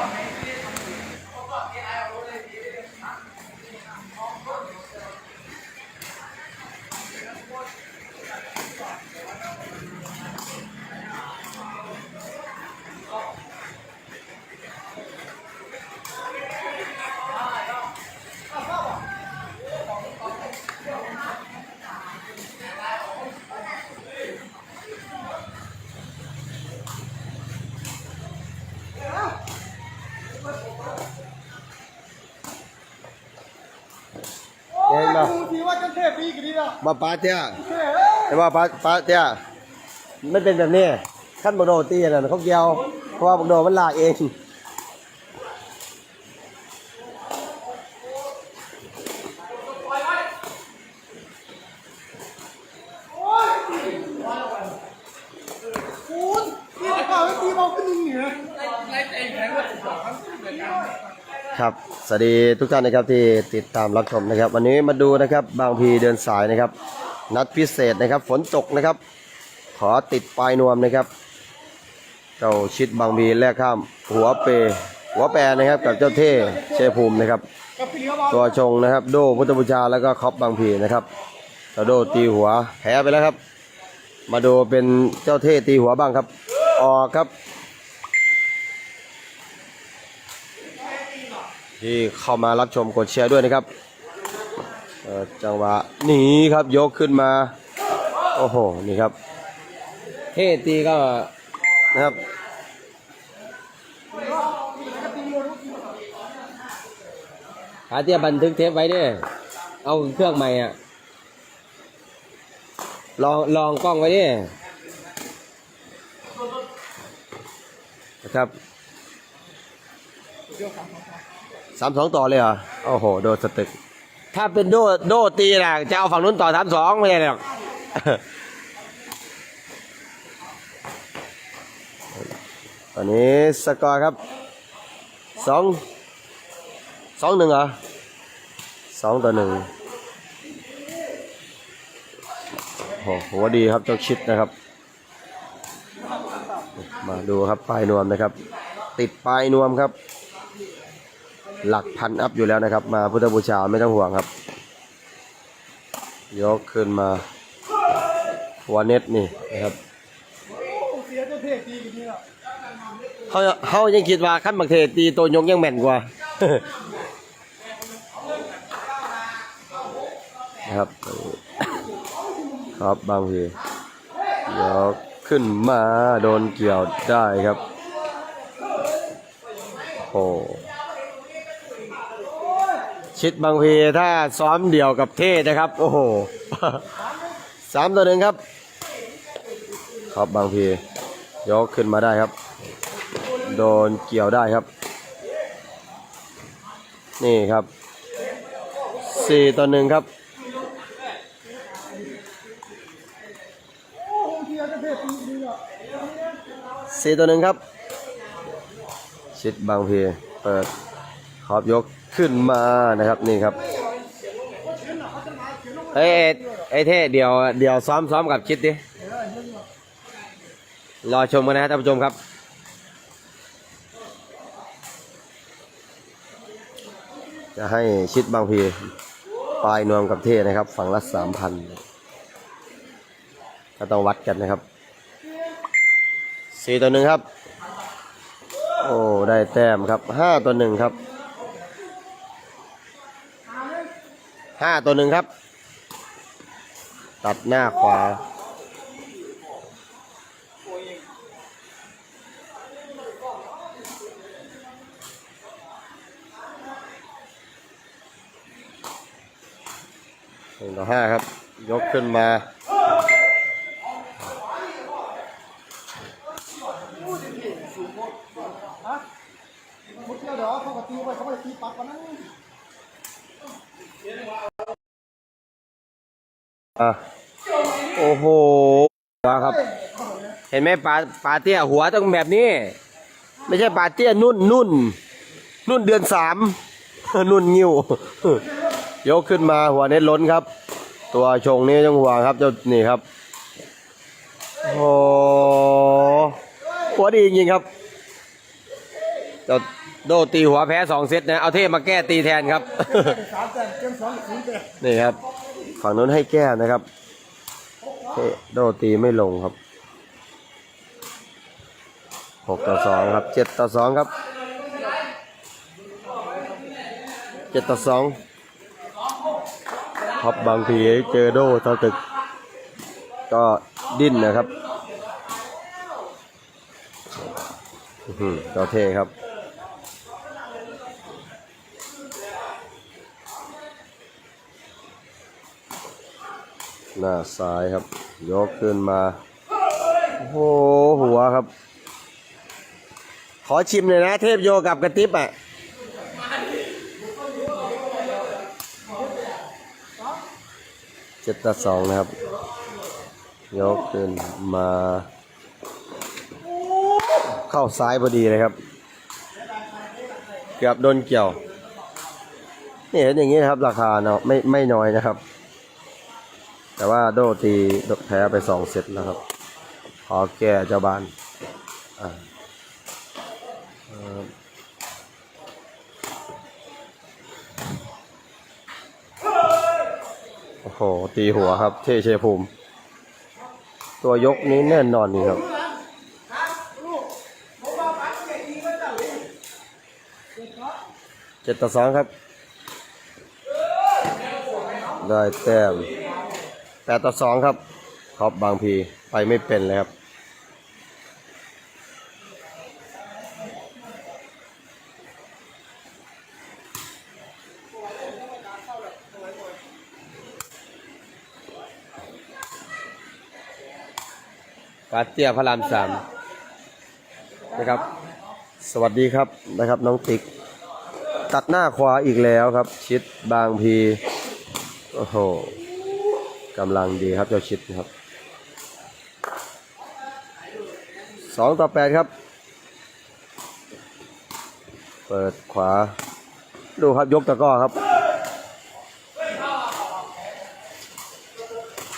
Okay. าปาเตี้ยเท่เห็นป่าปาปาเตี้ยไม่เป็นแบบนี้ขั้นบักโดตีน่ะเขาเกี่ยวเพราะว่าบักโดมันลากเอง คุณนี่จะกล่าวให้ตีเบาขึ้นหนึ่งเหนือ ครับ สวัสดีทุกท่านนะครับที่ติดตามรับชมนะครับ วันนี้มาดูนะครับบางพีเดินสายนะครับ นัดพิเศษนะครับ ฝนตกนะครับ ขอติดปลายนวมนะครับ เจ้าชิดบางพีแลกข้าม หัวเป หัวแปรนะครับ กับเจ้าเท่เชยภูมินะครับ ตัวชงนะครับ โดพุทธบูชาแล้วก็คอปบางพีนะครับเจ้าโดตีหัวแพ้ไปแล้วครับ มาดูเป็นเจ้าเท่ตีหัวบ้างครับ ออกครับ ที่เข้ามารับชมกดแชร์ด้วยนะครับจังหวะหนีครับยกขึ้นมา โอ้โห นี่ครับเท่ตีก็นะครับหาเตี้ยบันทึกเทปไว้ดิเอาเครื่องใหม่อะ ลองลองกล้องไว้ดินะครับ สามสองต่อเลยเหรอ โอ้โห โดนสตึก ถ้าเป็นโดโดตีนะจะเอาฝั่งนู้นต่อสามสองไม่ใช่หรอกตอนนี้สกอร์ครับสองสองหนึ่งเหรอสองต่อหนึ่งโอ้โหหัวดีครับเจ้าชิดนะครับ มาดูครับปลายนวมนะครับ ติดปลายนวมครับ หลักพันอัพอยู่แล้วนะครับ มาพุทธบูชาไม่ต้องห่วงครับ ยกขึ้นมาหัวเน็ตนี่นะครับเขาเขายังคิดว่าขั้นบักเทตีตัวยงยังแม่นกว่านะครับครับบางทียวขึ้นมาโดนเกี่ยวได้ครับ โอ้ ชิดบางพีถ้าซ้อมเดี่ยวกับเทศนะครับ โอ้โหสามตัวหนึ่งครับครับบางพียกขึ้นมาได้ครับ โดนเกี่ยวได้ครับ นี่ครับสี่ต่อหนึ่งครับสี่ต่อหนึ่งครับ ชิดบางพีเปิดขอบยก ขึ้นมานะครับนี่ครับเอ้ยไอ้เท่เดี๋ยวเดี๋ยวซ้อมซ้อมกับชิดดิรอชมกันนะท่านผู้ชมครับ จะให้ชิดบางพีปลายนวมกับเท่นะครับ ฝั่งละสามพันก็ต้องวัดกันนะครับสี่ต่อหนึ่งครับ โอ้ ได้แต้มครับห้าต่อหนึ่งครับ ห้าตัวหนึ่งครับ ตัดหน้าขวา หนึ่งต่อห้าครับ ยกขึ้นมา ฮะหมดเที่ยวเดี๋ยวเขาก็ตีไปเขาก็ตีปักกันนั่น อะโอ้โหครับ เห็นไหมปลาปลาเตี้ยหัวต้องแบบนี้ ไม่ใช่ปลาเตี้ยนุ่นนุ่น นุ่นเดือนสามนุ่นงิ้วยกขึ้นมาหัวเน็ตล้นครับ ตัวชงนี่ต้องห่วงครับเจ้านี่ครับโอ้โหหัวดีจริงครับเเราโดตีหัวแพ้สองเซตนะเอาเทพมาแก้ตีแทนครับนี่ครับ ฝั่งนู้นให้แก้นะครับเทโดตีไม่ลงครับหกต่อสองครับเจ็ดต่อสองครับเจ็ดต่อสองครับบางทีเจอโดเท่าตึก ก็ดิ้นนะครับอือหือเจ้าเท่ครับ หน้าซ้ายครับ ยกขึ้นมาโอ้โหหัวครับ ขอชิมเลยนะเทพโยกับกระติบอะเจ็ดต่อสองนะครับ ยกขึ้นมา เข้าซ้ายพอดีเลยครับ เกือบโดนเกี่ยวนี่เห็นอย่างนี้นะครับ ราคาเนาะไม่ไม่น้อยนะครับ แต่ว่าโดตีแพ้ไปสองเซตแล้วครับ ขอแก้เจ้าบ้านอ่าเออโอ้โห ตีหัวครับ เทเชภูมิ ตัวยกนี้แน่นอนนี่ครับ เจ็ดต่อสองครับ ได้แต้ม แปดต่อสองครับท็อปบางพีไปไม่เป็นเลยครับปาเตียพระรามสามนะครับ สวัสดีครับนะครับน้องติ๊ก ตัดหน้าขวาอีกแล้วครับ ชิดบางพี โอ้โห กำลังดีครับเจ้าชิดนะครับสองต่อแปดครับ เปิดขวา ดูครับยกตะก้อครับ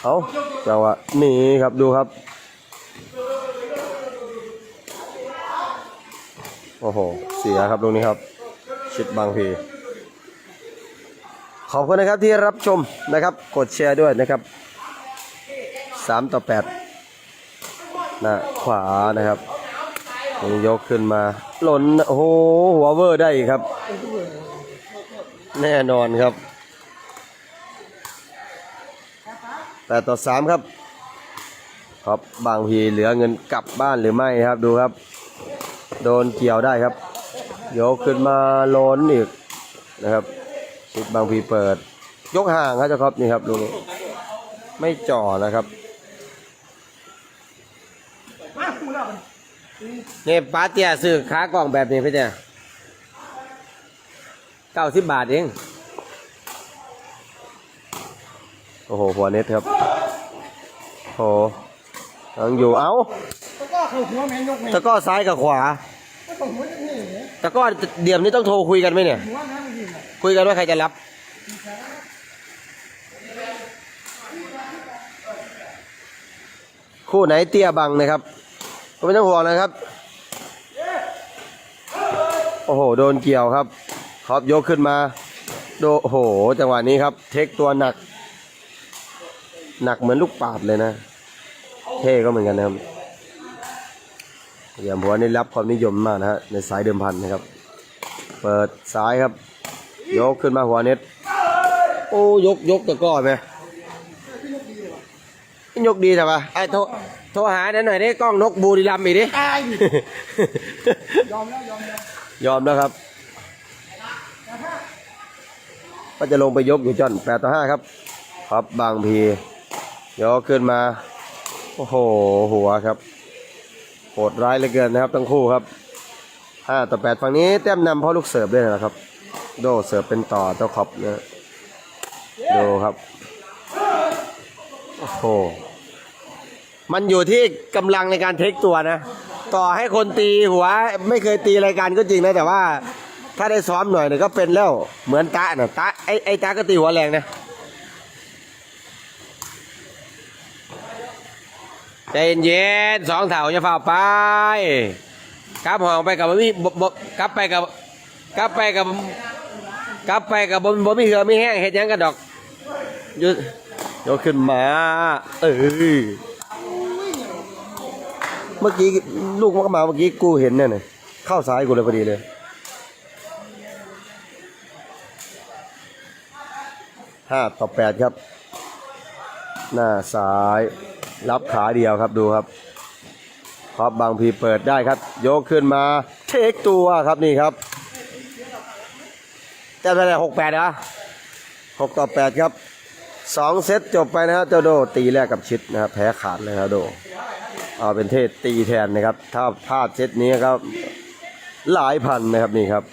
เอาจังหวะหนีครับดูครับ โอ้โห เสียครับตรงนี้ครับ ชิดบางพีขอบคุณนะครับที่รับชมนะครับ กดแชร์ด้วยนะครับ สามต่อแปดนะขวานะครับยกขึ้นมา หล่นโอ้โหหัวเวอร์ได้อีกครับ แน่นอนครับแปดต่อสามครับครับบางพีเหลือเงินกลับบ้านหรือไม่ครับดูครับ โดนเกี่ยวได้ครับยกขึ้นมาล้นอีกนะครับชิดบางพีเปิด ยกห่างครับเจ้าครับนี่ครับดูไม่จ่อนะครับ มาคู่แล้วมัน นี่ป้าเตียซื้อขากล่องแบบนี้พี่เตียเก้าสิบบาทเอง โอ้โห หัวเน็ตครับ โอ้โหยังอยู่ เอ้าแล้วก็เข้าหัวแมงยกแมงตะกร้อซ้ายกับขวา ก็ต้องหัวนี่เนี่ยตะกร้อเดี่ยมนี้ต้องโทรคุยกันไหมเนี่ย หัวน้ำมันยิงอะคุยกันว่าใครจะรับ คู่ไหนเตี้ยบังนะครับก็ ไม่ต้องห่วงนะครับ โอ้โห โดนเกี่ยวครับครับยกขึ้นมาโดโอ้โห จังหวะนี้ครับ เทคตัวหนัก หนักเหมือนลูกปาดเลยนะ เท่ก็เหมือนกันนะครับอย่างหัวนี่รับความนิยมมากนะฮะในสายเดิมพันนะครับ เปิดซ้ายครับ ยกขึ้นมาหัวเน็ต โอ้ยกยกตะก้อไหมยกดีแต่ปะไอ้โทร โทรหาหน่อยดิกล้องนกบูรีรัมย์อีกดิ ตายดิยอมแล้วยอมแล้วยอมแล้วครับ ก็จะลงไปยกอยู่จอนแปดต่อห้าครับ ครับบางพียกขึ้นมา โอ้โห หัวครับโหดร้ายเหลือเกินนะครับ ทั้งคู่ครับห้าต่อแปดฝั่งนี้แต้มนำเพราะลูกเสิร์ฟด้วยนะครับ โดเสิร์ฟเป็นต่อเจ้าขอบนะดูครับ โอ้โห มันอยู่ที่กำลังในการเทคตัวนะ ต่อให้คนตีหัวไม่เคยตีรายการก็จริงนะ แต่ว่าถ้าได้ซ้อมหน่อยเนี่ยก็เป็นแล้ว เหมือนตะนะตะไอไอตะก็ตีหัวแรงนะใจเย็นสองเถาจะฝ่าไปกลับห้องไปกับบ่มีบ่บกลับไปกับกลับไปกับกลับไปกับบ่บ่มีเหือมีแห้งเฮ็ดยังกันดอกหยุดยกขึ้นมา เออ เมื่อกี้ลูกมันก็มาเมื่อกี้กูเห็นเนี่ยน่เข้าซ้ายกูเลยพอดีเลย ห้าต่อแปดครับ หน้าซ้าย รับขาเดียวครับดูครับครับบางพีเปิดได้ครับ ยกขึ้นมา เทคตัวครับนี่ครับแต้มเท่าไหร่หกแปดเหรอหกต่อแปดครับสองเซตจบไปนะครับเจ้าโดตีแรกกับชิดนะครับแพ้ขาดเลยครับโด เอาเป็นเทศตีแทนนะครับ ถ้าพลาดเซตนี้ครับ หลายพันนะครับนี่ครับ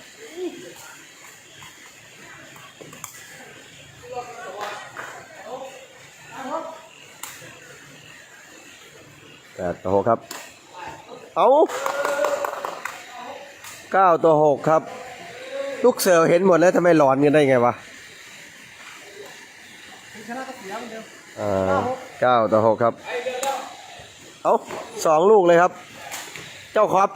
แปดต่อหกครับ เอาเก้าต่อหกครับ ลูกเสือเห็นหมดแล้วทำไมหลอนกันได้ไงวะเสียเหมือนเดิมอ่าเก้าต่อหกครับ เอา สองลูกเลยครับ เจ้าครับ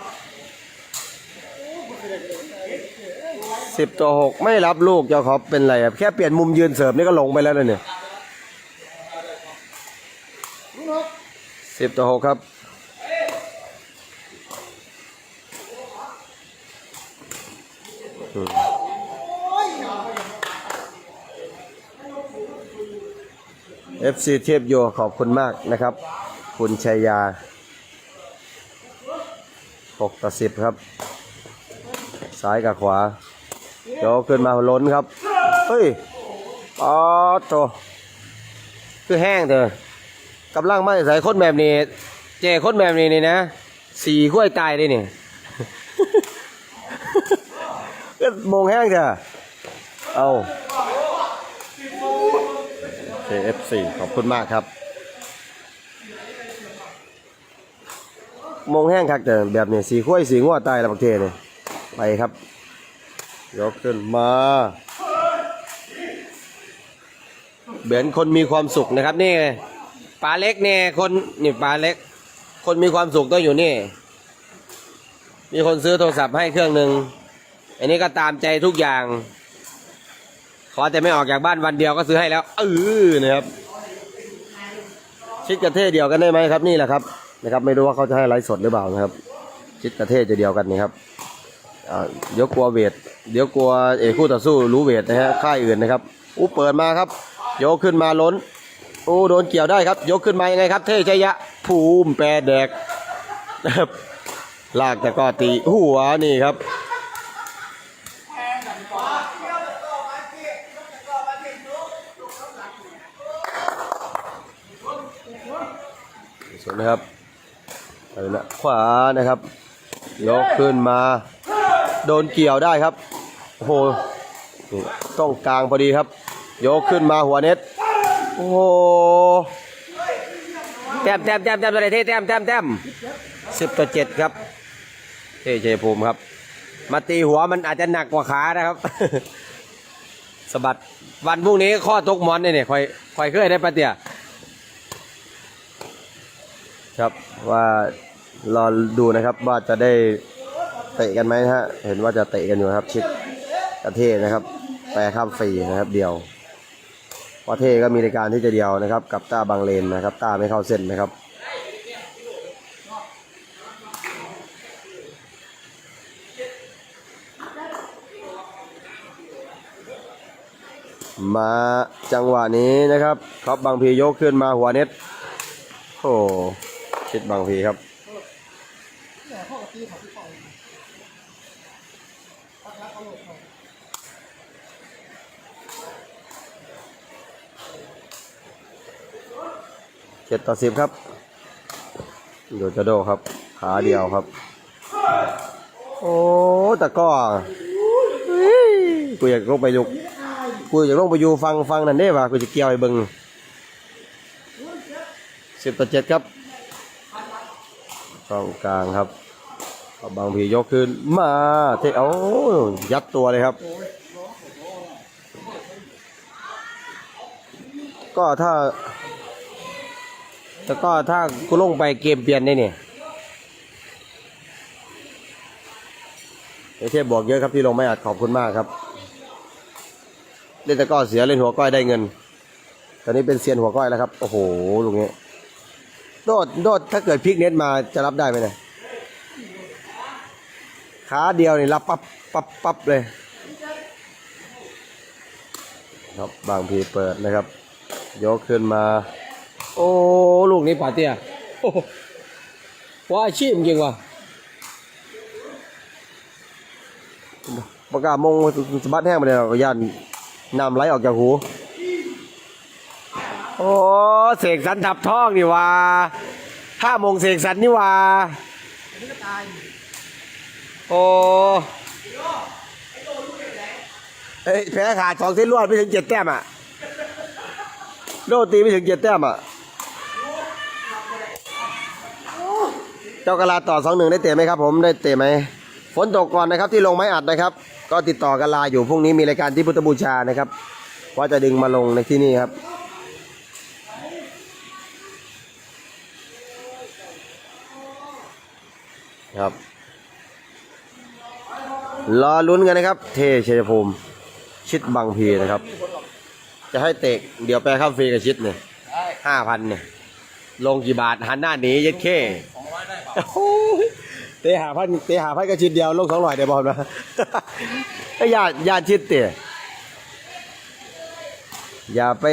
สิบต่อหกไม่รับลูกเจ้าครับเป็นไรครับแค่เปลี่ยนมุมยืนเสิร์ฟนี่ก็ลงไปแล้วนะเนี่ยสิบต่อหกครับเอฟซีเทียบโยขอบคุณมากนะครับ คุณชัยยา หกต่อสิบครับ ซ้ายกับขวาโยกขึ้นมาล้นครับ เฮ้ยอ๋อโตคือแห้งเถอะกำลังม่ใส่คนแบบนี้ เจคนแบบนี้นี่นะสี่ขั้วตายได้นี่ก็มงแห้งเถอะเอา KFC ขอบคุณมากครับ มองแห้งคักแต่แบบนี้สีข้วยสีงัวตายล้วบางเทเนี่ยไปครับ ยกขึ้นมาเบือนคนมีความสุขนะครับนี่ปลาเล็กเนี่ยคนนี่ปลาเล็ก คนมีความสุขต้องอยู่นี่ มีคนซื้อโทรศัพท์ให้เครื่องหนึ่งอันนี้ก็ตามใจทุกอย่าง ขอแต่ไม่ออกจากบ้านวันเดียวก็ซื้อให้แล้วเออนะครับ ชิดกระเทศเดียวกันได้ไหมครับนี่แหละครับ นะครับ ไม่รู้ว่าเขาจะให้ไลฟ์สดหรือเปล่านะครับ ชิดกระเทศจะเดียวกันนี่ครับอ่าเดี๋ยวกลัวเวทเดี๋ยวกลัวเอกคู่ต่อสู้รู้เวทนะฮะค่ายอื่นนะครับอู้เปิดมาครับยกขึ้นมาล้นโอ้โดนเกี่ยวได้ครับ ยกขึ้นมายังไงครับ เทชัยะภูมิแปรแดกนะครับลากแต่ก็ตีหัวนี่ครับสุดนะครับ ไปนะขวานะครับ ยกขึ้นมา โดนเกี่ยวได้ครับโอ้โหนี่ต้องกลางพอดีครับ ยกขึ้นมาหัวเน็ตโอ้โหแต้มแต้มแต้มแต้มอะไรเท่แต้มแต้มแต้มสิบต่อเจ็ดครับเทเชยภูมิครับ มาตีหัวมันอาจจะหนักกว่าขานะครับสะบัดวันพรุ่งนี้ข้อตกหมอนเนี่ยเนี่ยคอยคอยเคยได้ปะเตี่ย ครับว่ารอดูนะครับว่าจะได้เตะกันไหมฮะ เห็นว่าจะเตะกันอยู่ครับ ชิดประเทศนะครับแปรข้ามฟรีนะครับเดียวประเทศก็มีในการที่จะเดียวนะครับ กับต้าบางเลนนะครับต้าไม่เข้าเส้นนะครับมาจังหวะนี้นะครับครับบางพียกขึ้นมาหัวเน็ต โอ้ ชิดบางพีครับเจ็ดต่อสิบครับโดจะโดครับ ขาเดียวครับ โอ้ตะก้อเฮ้ยกูอยากลงไปยุกกูอยากลงไปอยู่ฟังฟังนั่นเด้ว่ะกูจะเกี่ยวไอ้บิงสิบต่อเจ็ดครับ ช่องกลางครับบางพียกขึ้นมาเทเอายัดตัวเลยครับ ก็ถ้าแต่ก็ถ้ากูลงไปเกมเปลี่ยนได้เนี่ยไอเทพบอกเยอะครับที่ลงไม่อัดขอบคุณมากครับ เล่นตะก้อเสียเล่นหัวก้อยได้เงิน ตอนนี้เป็นเซียนหัวก้อยแล้วครับ โอ้โหลุงนี้ โดดโดดถ้าเกิดพลิกเน็ตมาจะรับได้ไหมเนี่ยขาเดียวนี่รับปั๊บปั๊บปั๊บเลยครับบางพีเปิดนะครับ ยกขึ้นมา โอ้ลูกนี้ป่าเตี้ยโอ้โหว่าอาชีพจริงว่ะประกาศมงสะบัดแห้งไปเลยเราย่านน้ำไหลออกจากหู โอ้ เสกสรรทับท้องนี่ว่าห้าโมงเสกสรรนี่ว่าโอ้เอ้ยแพ้ขาดสองเส้นรวดไม่ถึงเจ็ดแต้มอะโดนตีไม่ถึงเจ็ดแต้มอะเจ้ากะลาต่อสองหนึ่งได้เตะไหมครับ ผมได้เตะไหมฝนตกก่อนนะครับที่ลงไม้อัดนะครับ ก็ติดต่อกะลาอยู่พรุ่งนี้มีรายการที่พุทธบูชานะครับ ว่าจะดึงมาลงในที่นี่ครับ ครับ รอลุ้นกันนะครับ เทชัยภูมิ ชิดบางพีนะครับ จะให้เตะเดี๋ยวแปลข้ามฟรีกับชิดเนี่ยห้าพันเนี่ย ลงกี่บาทหันหน้าหนียัดเข้เตะหาพันเตะหาพันก็ชิดเดียวลงสองร้อยเดี๋ยวบอลมาก็อย่าอย่าชิดเตะอย่าไป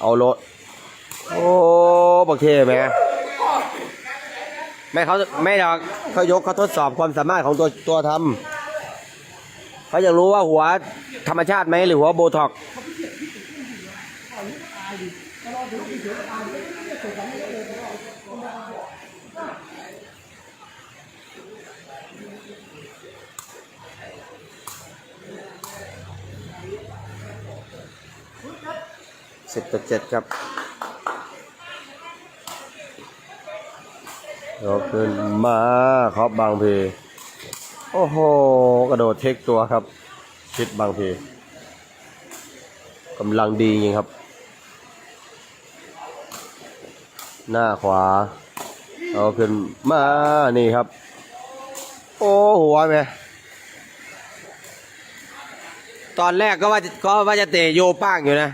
เอารถ โอ้บักเทแม่ ไม่เขาไม่หรอกเขายกเขาทดสอบความสามารถของตัวตัวทำเขาอยากรู้ว่าหัวธรรมชาติไหมหรือหัวโบท็อกสิบต่อเจ็ดครับ ยกขึ้นมาขอบบางพีโอ้โห กระโดดเทคตัวครับ ชิดบางพีกำลังดีจริงครับ หน้าขวา เอาขึ้นมา นี่ครับ โอ้หัวไหมตอนแรกก็ว่าก็ว่าจะเตะโยป้างอยู่นะ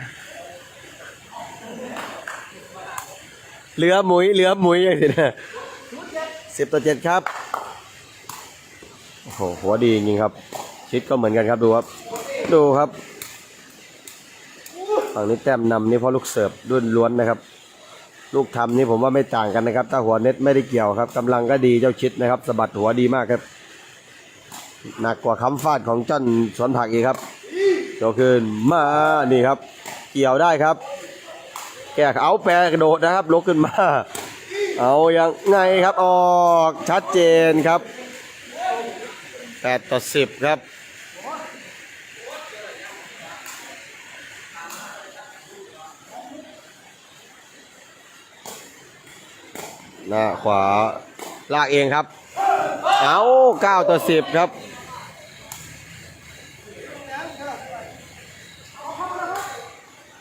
เหลือหมุยเหลือหมุยอย่างนี้นะ สิบต่อเจ็ดครับ โอ้โห หัวดีจริงครับ ชิดก็เหมือนกันครับดูครับ ดูครับ ฝั่งนี้แต้มนำนี่เพราะลูกเสิร์ฟดุนล้วนนะครับ ลูกทำนี่ผมว่าไม่ต่างกันนะครับ ถ้าหัวเน็ตไม่ได้เกี่ยวครับกำลังก็ดีเจ้าชิดนะครับสะบัดหัวดีมากครับ หนักกว่าคำฟาดของจ้อนสวนผักอีกครับโจขึ้นมา นี่ครับ เกี่ยวได้ครับ แกเอาแปรกระโดดนะครับลุกขึ้นมา เอายังไงครับออกชัดเจนครับ8ต่อ10ครับหน้าขวาลากเองครับ เอา9ต่อ10ครับ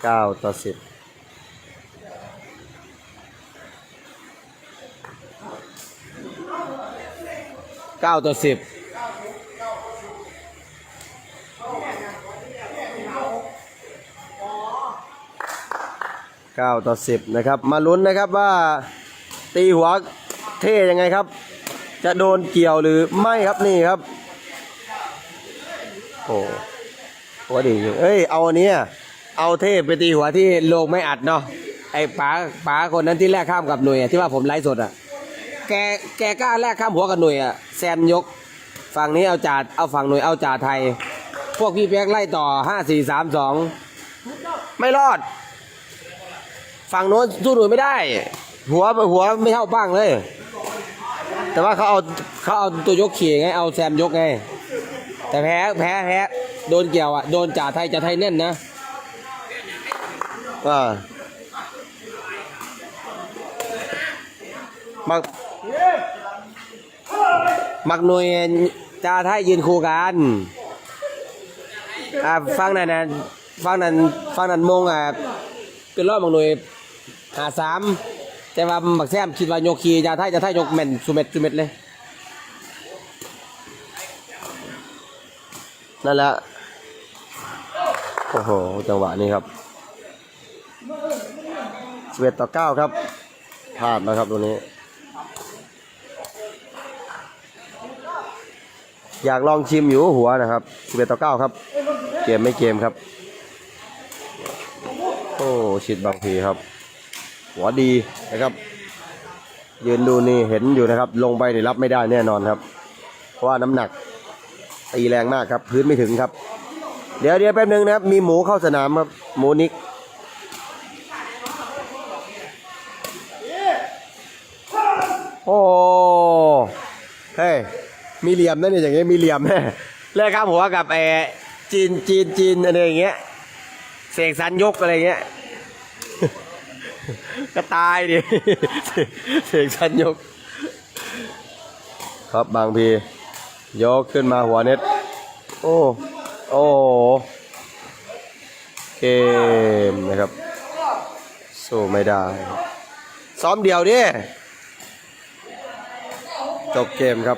9ต่อ10 เก้าต่อสิบ9ต่อ10นะครับ มาลุ้นนะครับว่าตีหัวเท่ยังไงครับ จะโดนเกี่ยวหรือไม่ครับนี่ครับ โอ้หัวดีจริงเอ้ยเอาอันเนี้ยเอาเทพไปตีหัวที่โลงไม่อัดเนาะไอ้ป๋าป๋าคนนั้นที่แลกข้ามกับหน่วยที่ว่าผมไลฟ์สดอะแกแกกล้าแลกข้ามหัวกับหน่วยอะ แซนยก ฝั่งนี้เอาจ่าเอาฝั่งหน่วยเอาจ่าไทย พวกพี่เปียกไล่ต่อห้าสี่สามสองไม่รอด ฝั่งโน้นสู้หน่วยไม่ได้ หัวหัวไม่เท่าบ้างเลย แต่ว่าเขาเอาเขาเอาตัวยกขี่ไงเอาแซมยกไง แต่แพ้แพ้แพ้โดนเกี่ยวอะโดนจ่าไทยจ่าไทยแน่นนะอ่ามัก มักหน่วยจาไทยยืนคู่กันอ่าฟังนั่นนะฟังนั้นฟังนั้นมงอะเป็นรอบมักหน่วยหาสามแต่ว่าบักแซมคิดว่ายกขี่จ่าไทยจาไทยยกแม่นสุเม็ดสุเม็ดเลยนั่นแหละโอ้โหจังหวะนี้ครับ11ต่อ9ครับพลาดนะครับตรงนี้ อยากลองชิมอยู่หัวนะครับ11ต่อ9ครับ เกมไม่เกมครับ โอ้ชิดบางพีครับ หัวดีนะครับยืนดูนี่เห็นอยู่นะครับ ลงไปนี่รับไม่ได้แน่นอนครับ เพราะว่าน้ำหนักตีแรงมากครับ พื้นไม่ถึงครับ เดี๋ยวเดี๋ยวแป๊บนึงนะครับ มีหมูเข้าสนามครับ หมูนิกโอ้ มีเหลี่ยมนั่นนี่อย่างเงี้ยมีเหลี่ยมแน่แลกข้ามหัวกับไอ้จีนจีนจีนอะไรอย่างเงี้ยเสกสรรยกอะไรเงี้ยก็ตายดิเสกสรรยก ครับบางพียกขึ้นมาหัวเน็ตโอ้โอ้เกมนะครับสู้ไม่ได้ ซ้อมเดียวดิจบเกมครับ